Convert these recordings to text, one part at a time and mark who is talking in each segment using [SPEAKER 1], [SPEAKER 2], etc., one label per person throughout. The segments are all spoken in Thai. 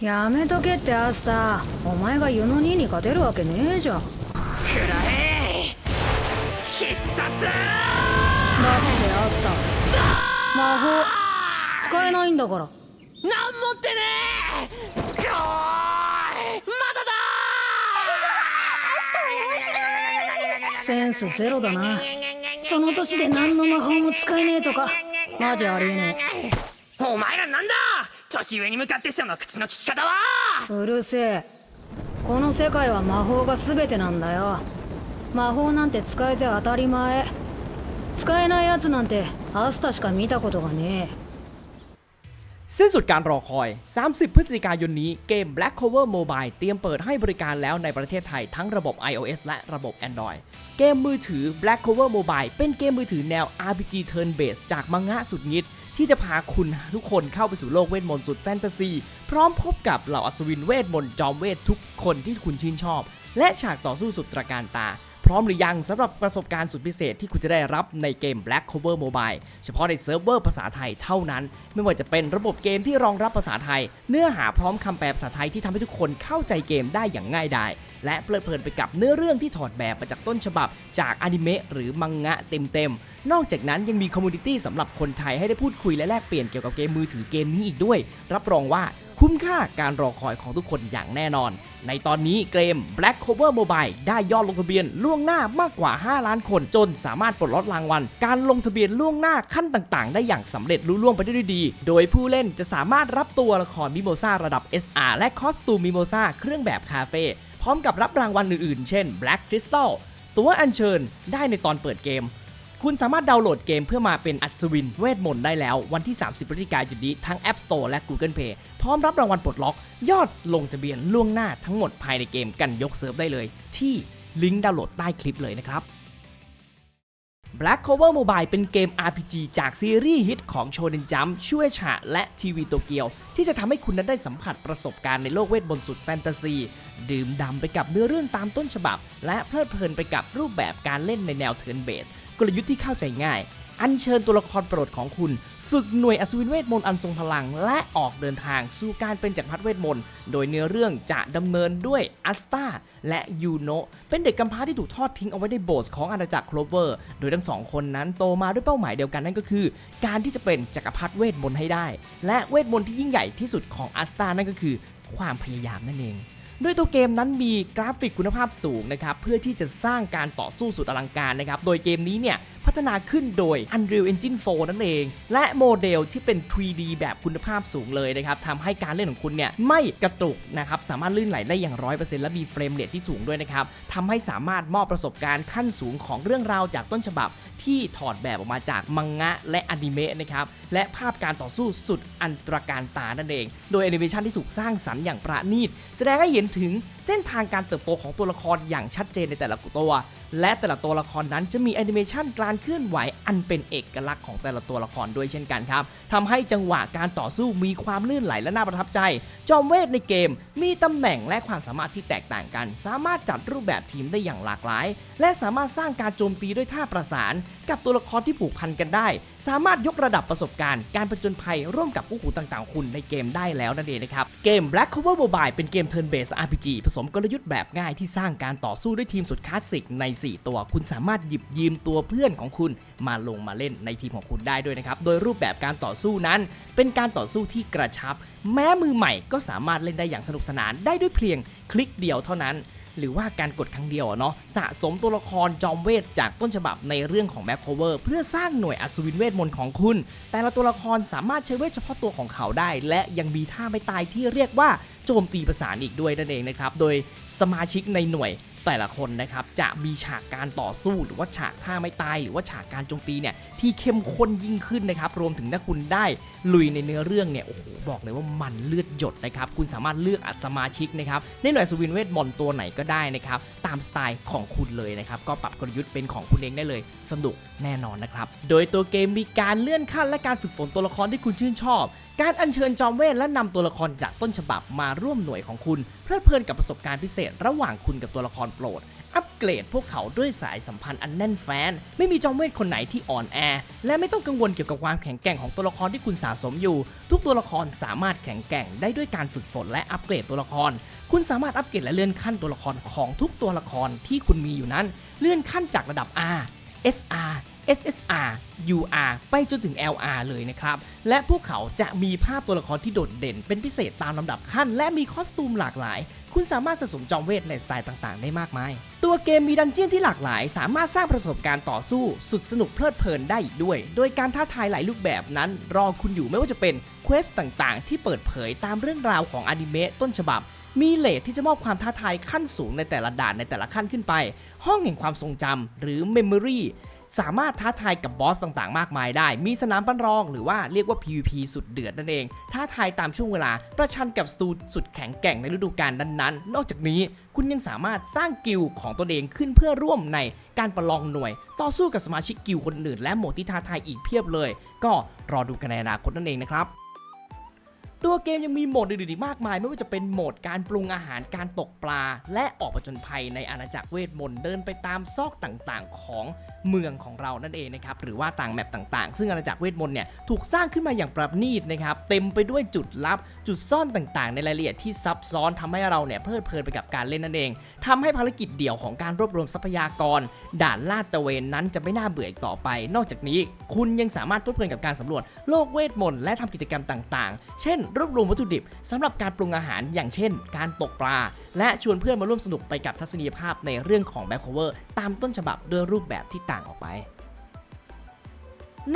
[SPEAKER 1] やめとけってアスターお前が湯の兄に勝てるわけねえじゃん。だって
[SPEAKER 2] くらえ必殺。
[SPEAKER 1] アスター魔法。使えないんだから。
[SPEAKER 2] なんもってねえ。い。まだ
[SPEAKER 1] センスゼロだな。その年で何の魔法も使えねえとか。マジありえね
[SPEAKER 2] だお前らなんだ年上に向かってその口の利き方は
[SPEAKER 1] えうるせえこの世界は魔法が全てなんだよ魔法なんて使えて当たり前使えないやつなんてアスタしか見たことがねえ
[SPEAKER 3] สิ้นสุดการรอคอย 30 พฤศจิกายนนี้เกม Black Cover Mobile เตรียมเปิดให้บริการแล้วในประเทศไทยทั้งระบบ iOS และระบบ Android เกมมือถือ Black Cover Mobile เป็นเกมมือถือแนว RPG Turn Based จากมังงะสุดฮิต ที่จะพาคุณทุกคนเข้าไปสู่โลกเวทมนต์สุดแฟนตาซี พร้อมพบกับเหล่าอัศวินเวทมนต์จอมเวททุกคนที่คุณชื่นชอบ และฉากต่อสู้สุดตระการตา พร้อมหรือยังสำหรับประสบการณ์สุดพิเศษที่คุณจะได้รับในเกม Black Cover Mobile เฉพาะในเซิร์ฟเวอร์ภาษาไทยเท่านั้น ไม่ว่าจะเป็นระบบเกมที่รองรับภาษาไทย เนื้อหาพร้อมคำแปลภาษาไทยที่ทำให้ทุกคนเข้าใจเกมได้อย่างง่ายดาย และเพลิดเพลินไปกับเนื้อเรื่องที่ถอดแบบมาจากต้นฉบับ จากอนิเมะหรือมังงะเต็มๆ นอกจากนั้นยังมีคอมมูนิตี้สำหรับคนไทยให้ได้พูดคุยและแลกเปลี่ยนเกี่ยวกับเกมมือถือเกมนี้อีกด้วย รับรองว่าคุ้มค่าการรอคอยของทุกคนอย่างแน่นอน ในตอนนี้เกม Black Cover Mobile ได้ยอดลงทะเบียนล่วงหน้ามากกว่า 5 ล้านคน จนสามารถปลดล็อกรางวัล การลงทะเบียนล่วงหน้าขั้นต่างๆ ได้อย่างสำเร็จลุล่วงไปได้ด้วยดี โดยผู้เล่นจะสามารถรับตัวละครมิโมซาระดับ SR และคอสตูมมิโมซาเครื่องแบบคาเฟ่ พร้อมกับรับรางวัลอื่นๆ เช่น Black Crystal ตัวอัญเชิญได้ในตอนเปิดเกม คุณสามารถดาวน์โหลดเกมเพื่อมาเป็นอัศวินเวทมนต์ได้แล้ว วันที่ 30พฤศจิกายนนี้ทั้ง App Store และ Google Play พร้อมรับรางวัลปลดล็อก ยอดลงทะเบียนล่วงหน้าทั้งหมดภายในเกมกันยกเซิร์ฟได้เลย ที่ลิงก์ดาวน์โหลดใต้คลิปเลยนะครับ Black Cover Mobile เป็นเกม RPG จากซีรีส์ฮิตของ Shonen Jump ช่วยฉะและทีวีโตเกียว ที่จะทำให้คุณนั้นได้สัมผัสประสบการณ์ในโลกเวทมนต์สุดแฟนตาซี ดื่มด่ำไปกับเนื้อเรื่องตามต้นฉบับ และเพลิดเพลินไปกับรูปแบบการเล่นในแนวเทิร์นเบสกลยุทธ์ที่เข้าใจง่าย อัญเชิญตัวละครโปรดของคุณ ฝึกหน่วยอัศวินเวทมนต์อันทรงพลัง และออกเดินทางสู่การเป็นจักรพรรดิเวทมนต์โดยเนื้อเรื่องจะดำเนินด้วยอัสตาและยูโนะเป็นเด็กกำพร้าที่ถูกทอดทิ้งเอาไว้ในโบสถ์ของอาณาจักรโคลเวอร์ โดยทั้งสองคนนั้นโตมาด้วยเป้าหมายเดียวกันนั่นก็คือ การที่จะเป็นจักรพรรดิเวทมนต์ให้ได้ และเวทมนต์ที่ยิ่งใหญ่ที่สุดของอัสตานั่นก็คือ ความพยายามนั่นเอง โดยตัวเกมนั้นมีกราฟิกคุณภาพสูงนะครับเพื่อที่จะสร้างการต่อสู้สุดอลังการนะครับโดยเกมนี้เนี่ยพัฒนาขึ้นโดย Unreal Engine 4 นั่นเอง และโมเดลที่เป็น 3D แบบคุณภาพสูงเลยนะครับทำให้การเล่นของคุณเนี่ยไม่กระตุกนะครับสามารถลื่นไหลได้อย่าง 100%และมีเฟรมเรทที่สูงด้วยนะครับทำให้สามารถมอบประสบการณ์ขั้นสูงของเรื่องราวจากต้นฉบับที่ถอดแบบออกมาจากมังงะและอนิเมะนะครับ และภาพการต่อสู้สุดอันตรการตานั่นเอง โดยแอนิเมชันที่ถูกสร้างสรรค์อย่างประณีต แสดงให้เห็นถึงเส้นทางการเติบโตของตัวละครอย่างชัดเจนในแต่ละตัว และแต่ละตัวละครนั้นจะมีแอนิเมชันการเคลื่อนไหวอันเป็นเอกลักษณ์ของแต่ละตัวละครด้วยเช่นกันครับทำให้จังหวะการต่อสู้มีความลื่นไหลและน่าประทับใจ จอมเวทในเกม มีตำแหน่งและความสามารถที่แตกต่างกัน สามารถจัดรูปแบบทีมได้อย่างหลากหลาย และสามารถสร้างการโจมตีด้วยท่าประสาน กับตัวละครที่ผูกพันกันได้ สามารถยกระดับประสบการณ์ การผจญภัยร่วมกับคู่หูต่างๆ คุณในเกมได้แล้วนั่นเองนะครับเกม Black Cover Mobile เป็นเกม Turn Based RPG ผสมกลยุทธ์แบบง่ายที่สร้างการต่อสู้ด้วยทีมสุดคลาสสิกใน4 ตัว คุณสามารถหยิบยืมตัวเพื่อนของคุณมาลงมาเล่นในทีมของคุณได้ด้วยนะครับ โดยรูปแบบการต่อสู้นั้น เป็นการต่อสู้ที่กระชับ แม้มือใหม่ก็สามารถเล่นได้อย่างสนุกสนานได้ด้วยเพียงคลิกเดียวเท่านั้นหรือว่าการกดครั้งเดียวเนาะสะสมตัวละครจอมเวทจากต้นฉบับในเรื่องของแบ็คโคเวอร์เพื่อสร้างหน่วยอัศวินเวทมนต์ของคุณ แต่ละตัวละครสามารถใช้เวทเฉพาะตัวของเขาได้ และยังมีท่าไม่ตายที่เรียกว่าโจมตีประสานอีกด้วยนั่นเองนะครับ โดยสมาชิกในหน่วย แต่ละคนนะครับจะมีฉากการต่อสู้หรือว่าฉากท่าไม่ตาย หรือว่าฉากการโจมตีเนี่ยที่เข้มข้นยิ่งขึ้นนะครับรวมถึงถ้าคุณได้ลุยในเนื้อเรื่องเนี่ยโอ้โหบอกเลยว่ามันเลือดหยดนะครับคุณสามารถเลือกอัสมาชิกนะครับในหน่วยสวินเวทมนต์ตัวไหนก็ได้นะครับตามสไตล์ของคุณเลยนะครับก็ปรับกลยุทธ์เป็นของคุณเองได้เลยสนุกแน่นอนนะครับโดยตัวเกมมีการเลื่อนขั้นและการฝึกฝนตัวละครที่คุณชื่นชอบ การอัญเชิญจอมเวทและนำตัวละครจากต้นฉบับมาร่วมหน่วยของคุณ เพลิดเพลินกับประสบการณ์พิเศษระหว่างคุณกับตัวละครโปรด อัปเกรดพวกเขาด้วยสายสัมพันธ์อันแน่นแฟ้นไม่มีจอมเวทคนไหนที่อ่อนแอ และไม่ต้องกังวลเกี่ยวกับความแข็งแกร่งของตัวละครที่คุณสะสมอยู่ ทุกตัวละครสามารถแข็งแกร่งได้ด้วยการฝึกฝนและอัปเกรดตัวละคร คุณสามารถอัปเกรดและเลื่อนขั้นตัวละครของทุกตัวละครที่คุณมีอยู่นั้น เลื่อนขั้นจากระดับ R SR SSR UR ไปจนถึง LR เลยนะครับ และพวกเขาจะมีภาพตัวละครที่โดดเด่น เป็นพิเศษตามลำดับขั้น และมีคอสตูมหลากหลาย คุณสามารถสะสมจอมเวทในสไตล์ต่างๆ ได้มากมาย ตัวเกมมีดันเจียนที่หลากหลาย สามารถสร้างประสบการณ์ต่อสู้ สุดสนุกเพลิดเพลินได้อีกด้วย โดยการท้าทายหลายรูปแบบนั้น รอคุณอยู่ไม่ว่าจะเป็นเควสต่างๆ ที่เปิดเผยตามเรื่องราวของอนิเมะต้นฉบับมีเลทที่จะมอบความท้าทายขั้นสูงในแต่ละด่านในแต่ละขั้นขึ้นไป ห้องแห่งความทรงจำหรือ Memory สามารถท้าทายกับบอสต่างๆ มากมายได้ มีสนามปันรอง หรือว่าเรียกว่า PVP สุดเดือดนั่นเอง ท้าทายตามช่วงเวลา ประชันกับสตูสุดแข็งแกร่งในฤดูกาลนั้นๆ นอกจากนี้คุณยังสามารถสร้างกิลดของตัวเองขึ้นเพื่อร่วมในการประลองหน่วย ต่อสู้กับสมาชิกกิลดคนอื่น และโหมดที่ท้าทายอีกเพียบเลย ก็รอดูกันในอนาคตนั่นเองนะครับ ตัวเกมยังมีโหมดอื่นๆอีกมากมาย ไม่ว่าจะเป็นโหมดการปรุงอาหารการตกปลา และออกผจญภัยในอาณาจักรเวทมนต์เดินไปตามซอกต่างๆ ของเมืองของเรานั่นเองนะครับหรือว่าต่างแมปต่างๆ ซึ่งอาณาจักรเวทมนต์เนี่ยถูกสร้างขึ้นมาอย่างประณีตนะครับเต็มไปด้วยจุดลับจุดซ่อนต่างๆ ในรายละเอียดที่ซับซ้อนทำให้เราเนี่ยเพลิดเพลินไปกับการเล่นนั่นเองทำให้ภารกิจเดี่ยวของการรวบรวมทรัพยากร ด่านลาดตะเวนนั้นจะไม่น่าเบื่ออีกต่อไป นอกจากนี้ คุณยังสามารถเพลิดเพลินกับการสำรวจโลกเวทมนต์และทำกิจกรรมต่าง ๆ เช่นรวบรวมวัตถุดิบสำหรับการปรุงอาหารอย่างเช่น การตกปลา และชวนเพื่อนมาร่วมสนุกไปกับทัศนียภาพในเรื่องของแบ็คโคเวอร์ตามต้นฉบับด้วยรูปแบบที่ต่างออกไป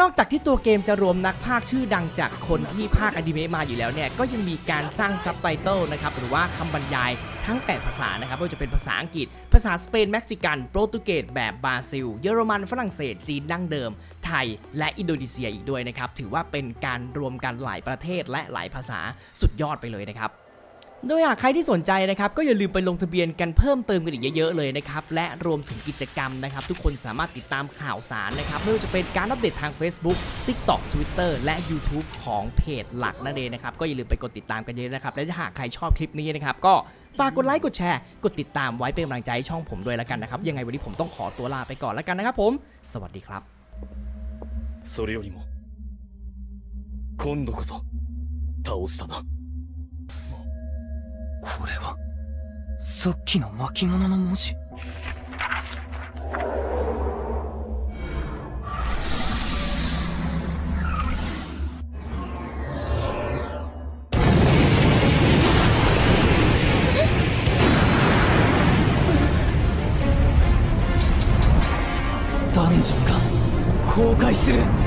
[SPEAKER 3] นอกจากที่ตัวเกมจะรวมนักพากย์ชื่อดังจากคนที่พากย์อนิเมะมาอยู่แล้วเนี่ย ก็ยังมีการสร้างซับไตเติลนะครับ หรือว่าคำบรรยายทั้ง 8 ภาษานะครับไม่ว่าจะเป็นภาษาอังกฤษ ภาษาสเปน เม็กซิกัน โปรตุเกสแบบบราซิล เยอรมัน ฝรั่งเศส จีนดั้งเดิม ไทย และอินโดนีเซียอีกด้วยนะครับ ถือว่าเป็นการรวมกันหลายประเทศและหลายภาษาสุดยอดไปเลยนะครับ โดยหากใครที่สนใจนะครับก็อย่าลืมไปลงทะเบียนกันเพิ่มเติมกันอีกเยอะๆเลยนะครับและรวมถึงกิจกรรมนะครับ ทุกคนสามารถติดตามข่าวสารนะครับไม่ว่าจะเป็นการอัปเดตทาง Facebook TikTok Twitter และ YouTube ของเพจหลักนั่นเองนะครับก็อย่าลืมไปกดติดตามกันเยอะนะครับและถ้าหากใครชอบคลิปนี้นะครับก็ฝากกดไลค์กดแชร์ กดติดตามไว้เป็นกำลังใจให้ช่องผมด้วยแล้วกันนะครับยังไงวันนี้ผมต้องขอตัวลาไปก่อนแล้วกันนะครับผม สวัสดีครับ
[SPEAKER 4] それよりも今度こそ倒したな
[SPEAKER 2] これはさっきの巻物の文字？ダンジョンが崩壊する。